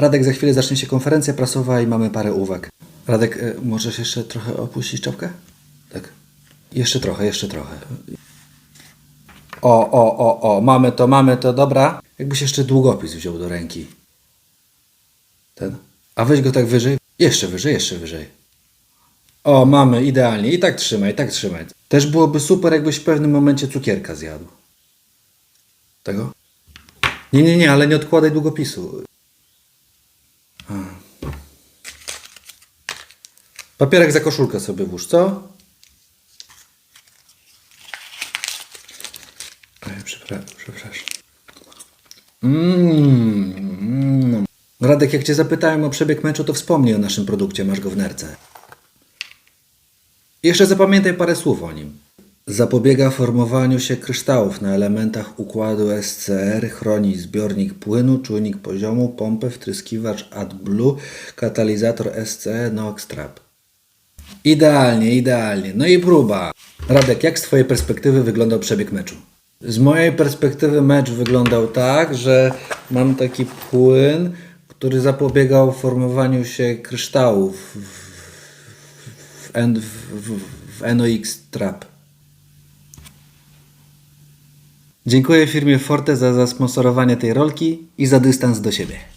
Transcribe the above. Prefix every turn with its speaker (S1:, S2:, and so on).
S1: Radek, za chwilę zacznie się konferencja prasowa i mamy parę uwag. Radek, e, możesz jeszcze trochę opuścić czapkę? Tak. Jeszcze trochę, jeszcze trochę. O, o, o, o, mamy to, mamy to, dobra. Jakbyś jeszcze długopis wziął do ręki. Ten. A weź go tak wyżej. Jeszcze wyżej, jeszcze wyżej. O, mamy, idealnie. I tak trzymaj, tak trzymaj. Też byłoby super, jakbyś w pewnym momencie cukierka zjadł. Tego? Nie, nie, nie, ale nie odkładaj długopisu. A. Papierek za koszulkę sobie włóż, co? Oj, przepraszam, przepraszam. Mm. Radek, jak cię zapytałem o przebieg meczu, to wspomnij o naszym produkcie, masz go w nerce. Jeszcze zapamiętaj parę słów o nim. Zapobiega formowaniu się kryształów na elementach układu SCR, chroni zbiornik płynu, czujnik poziomu, pompę, wtryskiwacz AdBlue, katalizator SCE, NOx Trap. Idealnie, idealnie. No i próba. Radek, jak z Twojej perspektywy wyglądał przebieg meczu? Z mojej perspektywy mecz wyglądał tak, że mam taki płyn, który zapobiegał formowaniu się kryształów w, w, w, w, w NOx Trap. Dziękuję firmie Forte za zasponsorowanie tej rolki i za dystans do siebie.